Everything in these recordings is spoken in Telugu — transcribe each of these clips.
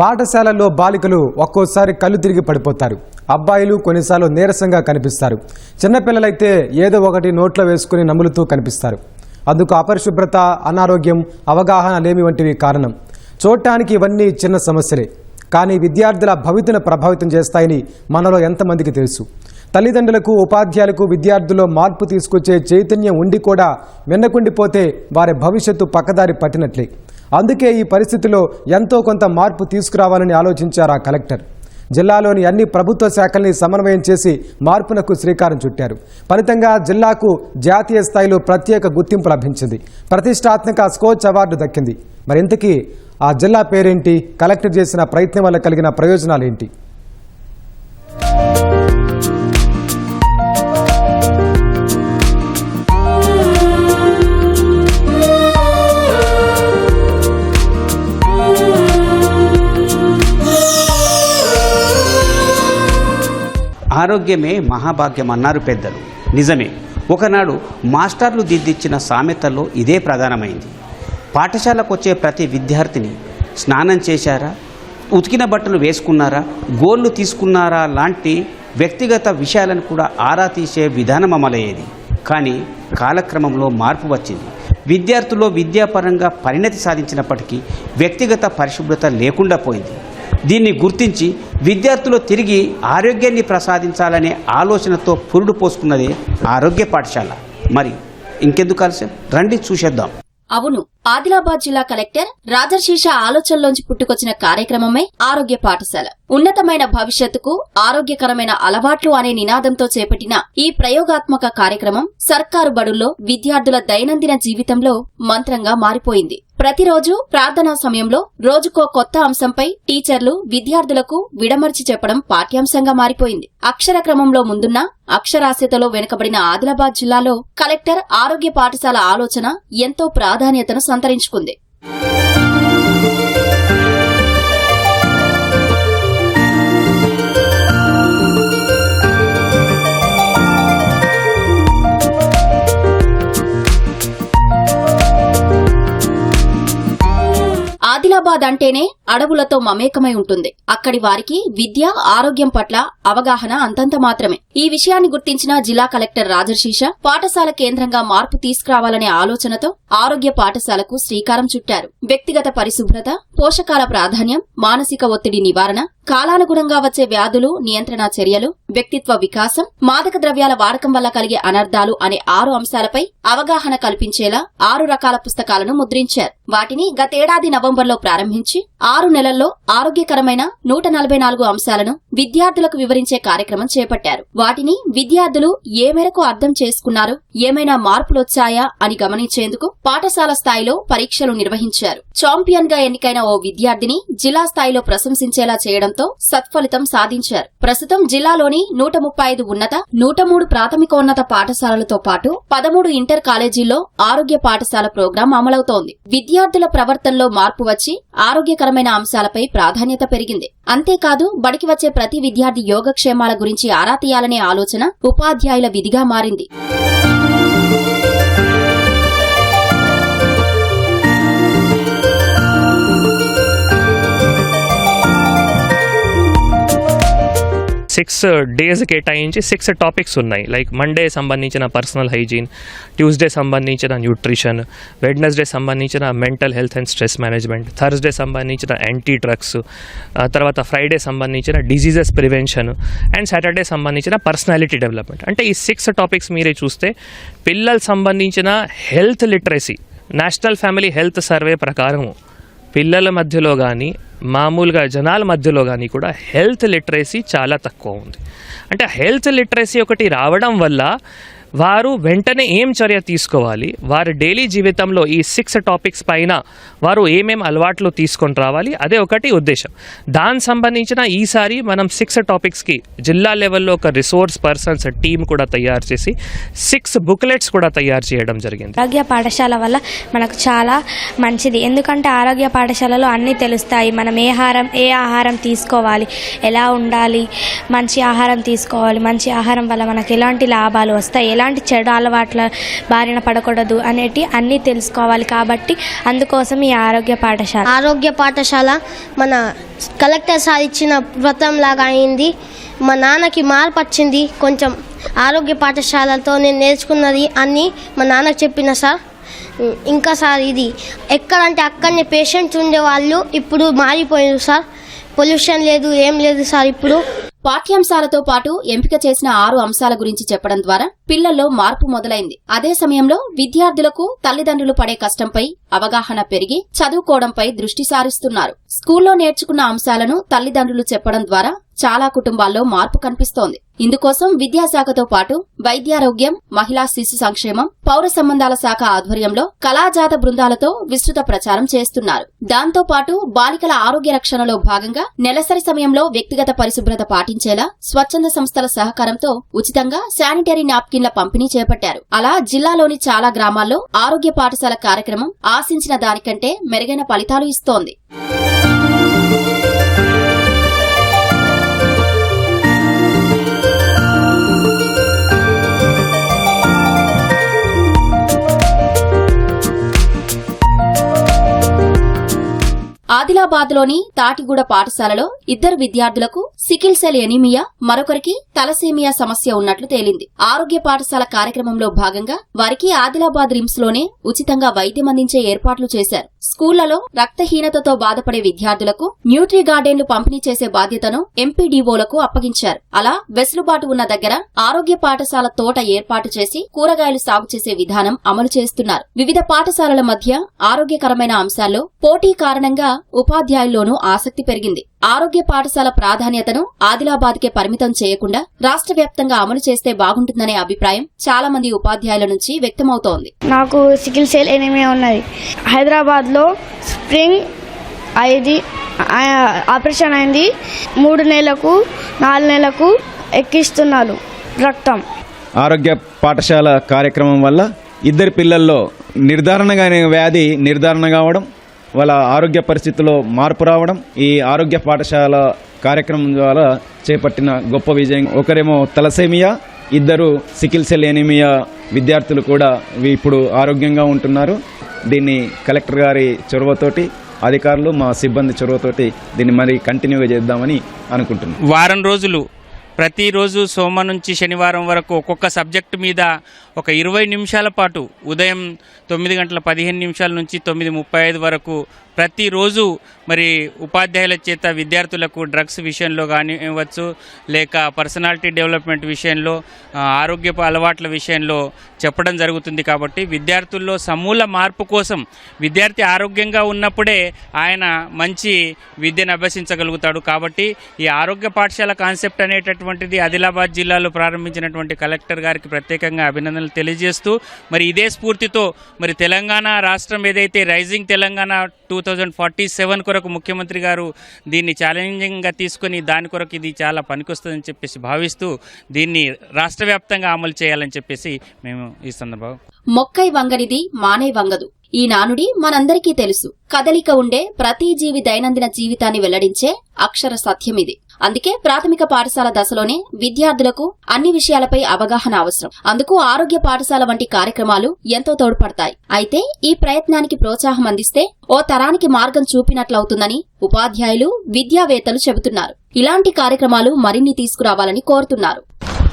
పాఠశాలల్లో బాలికలు ఒక్కోసారి కళ్ళు తిరిగి పడిపోతారు. అబ్బాయిలు కొన్నిసార్లు నీరసంగా కనిపిస్తారు. చిన్నపిల్లలైతే ఏదో ఒకటి నోట్లో వేసుకుని నములుతూ కనిపిస్తారు. అందుకు అపరిశుభ్రత అనారోగ్యం అవగాహన లేమి వంటివి కారణం. చూడటానికి ఇవన్నీ చిన్న సమస్యలే. కానీ విద్యార్థుల భవితను ప్రభావితం చేస్తాయని మనలో ఎంతమందికి తెలుసు. తల్లిదండ్రులకు ఉపాధ్యాయులకు విద్యార్థుల్లో మార్పు తీసుకొచ్చే చైతన్యం ఉండి కూడా వెన్నకుండిపోతే వారి భవిష్యత్తు పక్కదారి పట్టినట్లే. అందుకే ఈ పరిస్థితిలో ఎంతో కొంత మార్పు తీసుకురావాలని ఆలోచించారు ఆ కలెక్టర్. జిల్లాలోని అన్ని ప్రభుత్వ శాఖల్ని సమన్వయం చేసి మార్పునకు శ్రీకారం చుట్టారు. ఫలితంగా జిల్లాకు జాతీయ స్థాయిలో ప్రత్యేక గుర్తింపు లభించింది. ప్రతిష్టాత్మక స్కోచ్ అవార్డు దక్కింది. మరింతకీ ఆ జిల్లా పేరేంటి? కలెక్టర్ చేసిన ప్రయత్నం వల్ల కలిగిన ప్రయోజనాలేంటి? ఆరోగ్యమే మహాభాగ్యం అన్నారు పెద్దలు. నిజమే ఒకనాడు మాస్టర్లు దిద్దిచ్చిన సామెతల్లో ఇదే ప్రధానమైంది. పాఠశాలకు వచ్చే ప్రతి విద్యార్థిని స్నానం చేశారా? ఉతికిన బట్టలు వేసుకున్నారా? గోళ్ళు తీసుకున్నారా? లాంటి వ్యక్తిగత విషయాలను కూడా ఆరా తీసే విధానం అమలయ్యేది. కానీ కాలక్రమంలో మార్పు వచ్చింది. విద్యార్థుల్లో విద్యాపరంగా పరిణతి సాధించినప్పటికీ వ్యక్తిగత పరిశుభ్రత లేకుండా పోయింది. దీన్ని గుర్తించి విద్యార్థులు తిరిగి ఆరోగ్యాన్ని ప్రసాదించాలనే ఆలోచనతో పురుడు పోసుకున్నది ఆరోగ్య పాఠశాల. మరి ఇంకెందుకు ఆలస్యం? రండి చూసేద్దాం. అవును ఆదిలాబాద్ జిల్లా కలెక్టర్ రాజర్శీష ఆలోచనలోంచి పుట్టుకొచ్చిన కార్యక్రమమే ఆరోగ్య పాఠశాల. ఉన్నతమైన భవిష్యత్తుకు ఆరోగ్యకరమైన అలవాట్లు అనే నినాదంతో చేపట్టిన ఈ ప్రయోగాత్మక కార్యక్రమం సర్కారు బడుల్లో విద్యార్థుల దైనందిన జీవితంలో మంత్రంగా మారిపోయింది. ప్రతిరోజు ప్రార్థనా సమయంలో రోజుకో కొత్త అంశంపై టీచర్లు విద్యార్థులకు విడమర్చి చెప్పడం పాఠ్యాంశంగా మారిపోయింది. అక్షర క్రమంలో ముందున్న అక్షరాస్యతలో వెనుకబడిన ఆదిలాబాద్ జిల్లాలో కలెక్టర్ ఆరోగ్య పాఠశాల ఆలోచన ఎంతో ప్రాధాన్యతను సంతరించుకుంది. హైదరాబాద్ అంటేనే అడవులతో మమేకమై ఉంటుంది. అక్కడి వారికి విద్య ఆరోగ్యం పట్ల అవగాహన అంతంత మాత్రమే. ఈ విషయాన్ని గుర్తించిన జిల్లా కలెక్టర్ రాజశీష పాఠశాల కేంద్రంగా మార్పు తీసుకురావాలనే ఆలోచనతో ఆరోగ్య పాఠశాలకు శ్రీకారం చుట్టారు. వ్యక్తిగత పరిశుభ్రత పోషకాల ప్రాధాన్యం మానసిక ఒత్తిడి నివారణ కాలానుగుణంగా వచ్చే వ్యాధులు నియంత్రణ చర్యలు వ్యక్తిత్వ వికాసం మాదక ద్రవ్యాల వాడకం వల్ల కలిగే అనర్థాలు అనే ఆరు అంశాలపై అవగాహన కల్పించేలా ఆరు రకాల పుస్తకాలను ముద్రించారు. వాటిని గతేడాది నవంబర్లో ప్రారంభించి ఆరు నెలల్లో ఆరోగ్యకరమైన నూట నలభై నాలుగు అంశాలను విద్యార్థులకు వివరించే కార్యక్రమం చేపట్టారు. వాటిని విద్యార్థులు ఏ మేరకు అర్థం చేసుకున్నారు ఏమైనా మార్పులొచ్చాయా అని గమనించేందుకు పాఠశాల స్థాయిలో పరీక్షలు నిర్వహించారు. చాంపియన్గా ఎన్నికైన ఓ విద్యార్థిని జిల్లా స్థాయిలో ప్రశంసించేలా చేయడం చేయడంతో సత్ఫలితం సాధించారు. ప్రస్తుతం జిల్లాలోని నూట ముప్పై ఐదు ఉన్నత నూట మూడు ప్రాథమికోన్నత పాఠశాలలతో పాటు పదమూడు ఇంటర్ కాలేజీల్లో ఆరోగ్య పాఠశాల ప్రోగ్రాం అమలవుతోంది. విద్యార్థుల ప్రవర్తనలో మార్పు వచ్చి ఆరోగ్యకరమైన అంశాలపై ప్రాధాన్యత పెరిగింది. అంతేకాదు బడికి వచ్చే ప్రతి విద్యార్థి యోగక్షేమాల గురించి ఆరా తీయాలనే ఆలోచన ఉపాధ్యాయుల విధిగా మారింది. సిక్స్ uh, డేస్ కేటాయించి సిక్స్ టాపిక్స్ ఉన్నాయి. లైక్ మండే సంబంధించిన పర్సనల్ హైజీన్ ట్యూస్డే సంబంధించిన న్యూట్రిషన్ వెడ్నెస్డే సంబంధించిన mental health and stress management Thursday సంబంధించిన యాంటీ డ్రగ్స్ తర్వాత ఫ్రైడే సంబంధించిన డిజీజెస్ ప్రివెన్షన్ అండ్ సాటర్డే సంబంధించిన పర్సనాలిటీ డెవలప్మెంట్ అంటే ఈ సిక్స్ టాపిక్స్ మీరే చూస్తే పిల్లలు సంబంధించిన health literacy national family health survey ప్రకారము పిల్లల మధ్యలో కానీ మామూలుగా జనాల మధ్యలో కానీ కూడా హెల్త్ లిటరసీ చాలా తక్కువ ఉంది. అంటే హెల్త్ లిటరసీ ఒకటి రావడం వల్ల వారు వెంటనే ఏం చర్య తీసుకోవాలి? వారి డైలీ జీవితంలో ఈ సిక్స్ టాపిక్స్ పైన వారు ఏమేం అలవాట్లు తీసుకొని రావాలి? అదే ఒకటి ఉద్దేశం. దానికి సంబంధించిన ఈసారి మనం సిక్స్ టాపిక్స్కి జిల్లా లెవెల్లో ఒక రిసోర్స్ పర్సన్స్ టీం కూడా తయారు చేసి సిక్స్ బుక్లెట్స్ కూడా తయారు చేయడం జరిగింది. ఆరోగ్య పాఠశాల వల్ల మనకు చాలా మంచిది. ఎందుకంటే ఆరోగ్య పాఠశాలలో అన్నీ తెలుస్తాయి. మనం ఏ ఆహారం ఏ ఆహారం తీసుకోవాలి? ఎలా ఉండాలి? మంచి ఆహారం తీసుకోవాలి. మంచి ఆహారం వల్ల మనకు ఎలాంటి లాభాలు వస్తాయి? ఎలాంటి చెడు అలవాట్ల బారిన పడకూడదు అనేటి అన్నీ తెలుసుకోవాలి కాబట్టి అందుకోసం ఈ ఆరోగ్య పాఠశాల. ఆరోగ్య పాఠశాల మన కలెక్టర్ సార్ ఇచ్చిన వ్రతం లాగా అయింది. మా నాన్నకి మార్పు వచ్చింది. కొంచెం ఆరోగ్య పాఠశాలతో నేను నేర్చుకున్నది అన్నీ మా నాన్నకు చెప్పిన సార్. ఇంకా సార్ ఇది ఎక్కడంటే అక్కడనే పేషెంట్స్ ఉండేవాళ్ళు ఇప్పుడు మారిపోయారు సార్. పొల్యూషన్ లేదు ఏం లేదు సార్ ఇప్పుడు. పాఠ్యాంశాలతో పాటు ఎంపిక చేసిన ఆరు అంశాల గురించి చెప్పడం ద్వారా పిల్లల్లో మార్పు మొదలైంది. అదే సమయంలో విద్యార్థులకు తల్లిదండ్రులు పడే కష్టంపై అవగాహన పెరిగి చదువుకోవడంపై దృష్టి సారిస్తున్నారు. స్కూల్లో నేర్చుకున్న అంశాలను తల్లిదండ్రులు చెప్పడం ద్వారా చాలా కుటుంబాల్లో మార్పు కనిపిస్తోంది. ఇందుకోసం విద్యాశాఖతో పాటు వైద్యారోగ్యం మహిళా శిశు సంక్షేమం పౌర సంబంధాల శాఖ ఆధ్వర్యంలో కళాజాత బృందాలతో విస్తృత ప్రచారం చేస్తున్నారు. దాంతో పాటు బాలికల ఆరోగ్య రక్షణలో భాగంగా నెలసరి సమయంలో వ్యక్తిగత పరిశుభ్రత పాటించేలా స్వచ్ఛంద సంస్థల సహకారంతో ఉచితంగా శానిటరీ నాప్కిన్ల పంపిణీ చేపట్టారు. అలా జిల్లాలోని చాలా గ్రామాల్లో ఆరోగ్య పాఠశాల కార్యక్రమం ఆశించిన దానికంటే మెరుగైన ఫలితాలు ఇస్తోంది. ఆదిలాబాద్లోని తాటిగూడ పాఠశాలలో ఇద్దరు విద్యార్థులకు సికిల్ సెల్ ఎనీమియా మరొకరికి తలసేమియా సమస్య ఉన్నట్లు తేలింది. ఆరోగ్య పాఠశాల కార్యక్రమంలో భాగంగా వారికి ఆదిలాబాద్ రిమ్స్లోనే ఉచితంగా వైద్యం అందించే ఏర్పాట్లు చేశారు. స్కూళ్ళలో రక్తహీనతతో బాధపడే విద్యార్థులకు న్యూట్రీ గార్డెన్లు పంపిణీ చేసే బాధ్యతను ఎంపీడీఓలకు అప్పగించారు. అలా వెసులుబాటు ఉన్న దగ్గర ఆరోగ్య పాఠశాల తోట ఏర్పాటు చేసి కూరగాయలు సాగు చేసే విధానం అమలు చేస్తున్నారు. వివిధ పాఠశాలల మధ్య ఆరోగ్యకరమైన అంశాల్లో పోటీ కారణంగా ఉపాధ్యాయుల్లోనూ ఆసక్తి పెరిగింది. ఆరోగ్య పాఠశాల ప్రాధాన్యతను ఆదిలాబాద్కే పరిమితం చేయకుండా రాష్ట్ర వ్యాప్తంగా అమలు చేస్తే బాగుంటుందనే అభిప్రాయం చాలా మంది ఉపాధ్యాయుల నుంచి వ్యక్తమవుతోంది. నాకు సికిల్ సెల్ ఎనిమియా ఉన్నది. హైదరాబాద్లో స్ప్రింగ్ అయింది ఆ- ఆపరేషన్ అయింది. మూడు నెలలకు నాలుగు నెలలకు ఎక్కిస్తున్నారు రక్తం. ఆరోగ్య పాఠశాల కార్యక్రమం వల్ల ఇద్దరి పిల్లల్లో నిర్ధారణగానే వ్యాధి నిర్ధారణ కావడం వాళ్ళ ఆరోగ్య పరిస్థితుల్లో మార్పు రావడం ఈ ఆరోగ్య పాఠశాల కార్యక్రమం ద్వారా చేపట్టిన గొప్ప విజయం. ఒకరేమో తలసేమియా ఇద్దరు సికిల్ సెల్ ఎనిమియా విద్యార్థులు కూడా ఇప్పుడు ఆరోగ్యంగా ఉంటున్నారు. దీన్ని కలెక్టర్ గారి చొరవతోటి అధికారులు మా సిబ్బంది చొరవతోటి దీన్ని మరి కంటిన్యూగా చేద్దామని అనుకుంటున్నాం. వారం రోజులు ప్రతిరోజు సోమ నుంచి శనివారం వరకు ఒక్కొక్క సబ్జెక్టు మీద ఒక ఇరవై నిమిషాల పాటు ఉదయం తొమ్మిది గంటల పదిహేను నిమిషాల నుంచి తొమ్మిది ముప్పై ఐదు వరకు ప్రతిరోజు మరి ఉపాధ్యాయుల చేత విద్యార్థులకు డ్రగ్స్ విషయంలో కానివ్వచ్చు లేక పర్సనాలిటీ డెవలప్మెంట్ విషయంలో ఆరోగ్యపు అలవాట్ల విషయంలో చెప్పడం జరుగుతుంది కాబట్టి విద్యార్థుల్లో సమూల మార్పు కోసం విద్యార్థి ఆరోగ్యంగా ఉన్నప్పుడే ఆయన మంచి విద్యను అభ్యసించగలుగుతాడు కాబట్టి ఈ ఆరోగ్య పాఠశాల కాన్సెప్ట్ అనేటటువంటిది ఆదిలాబాద్ జిల్లాలో ప్రారంభించినటువంటి కలెక్టర్ గారికి ప్రత్యేకంగా అభినందనలు తెలియజేస్తూ మరి ఇదే స్ఫూర్తితో మరి తెలంగాణ రాష్ట్రం ఏదైతే rising Telangana two thousand forty seven కొరకు ముఖ్యమంత్రి గారు దీన్ని ఛాలెంజింగ్గా తీసుకొని దాని కొరకు ఇది చాలా పనికొస్తుందని చెప్పేసి భావిస్తూ దీన్ని రాష్ట్ర వ్యాప్తంగా అమలు చేయాలని చెప్పేసి మేము ఈ సందర్భం మొక్కై వంగనిది మానే వంగదు. ఈ నానుడి మనందరికీ తెలుసు. కదలిక ఉండే ప్రతి జీవి దైనందిన జీవితాన్ని వెల్లడించే అక్షర సత్యమిది. అందుకే ప్రాథమిక పాఠశాల దశలోనే విద్యార్థులకు అన్ని విషయాలపై అవగాహన అవసరం. అందుకు ఆరోగ్య పాఠశాల వంటి కార్యక్రమాలు ఎంతో తోడ్పడతాయి. అయితే ఈ ప్రయత్నానికి ప్రోత్సాహం అందిస్తే ఓ తరానికి మార్గం చూపినట్లవుతుందని ఉపాధ్యాయులు విద్యావేత్తలు చెబుతున్నారు. ఇలాంటి కార్యక్రమాలు మరిన్ని తీసుకురావాలని కోరుతున్నారు.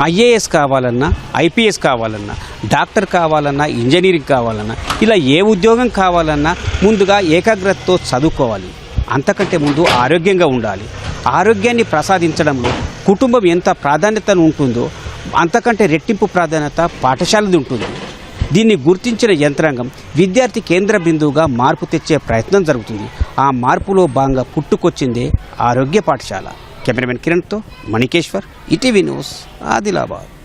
ఐఏఎస్ కావాలన్నా ఐపీఎస్ కావాలన్నా డాక్టర్ కావాలన్నా ఇంజనీరింగ్ కావాలన్నా ఇలా ఏ ఉద్యోగం కావాలన్నా ముందుగా ఏకాగ్రతతో చదువుకోవాలి. అంతకంటే ముందు ఆరోగ్యంగా ఉండాలి. ఆరోగ్యాన్ని ప్రసాదించడంలో కుటుంబం ఎంత ప్రాధాన్యతను ఉంటుందో అంతకంటే రెట్టింపు ప్రాధాన్యత పాఠశాలది ఉంటుంది. దీన్ని గుర్తించిన యంత్రాంగం విద్యార్థి కేంద్ర బిందువుగా మార్పు తెచ్చే ప్రయత్నం జరుగుతుంది. ఆ మార్పులో భాగంగా పుట్టుకొచ్చిందే ఆరోగ్య పాఠశాల. కెమెరామెన్ కిరణ్తో మణికేశ్వర్ ఇటీవీ న్యూస్ ఆదిలాబాద్.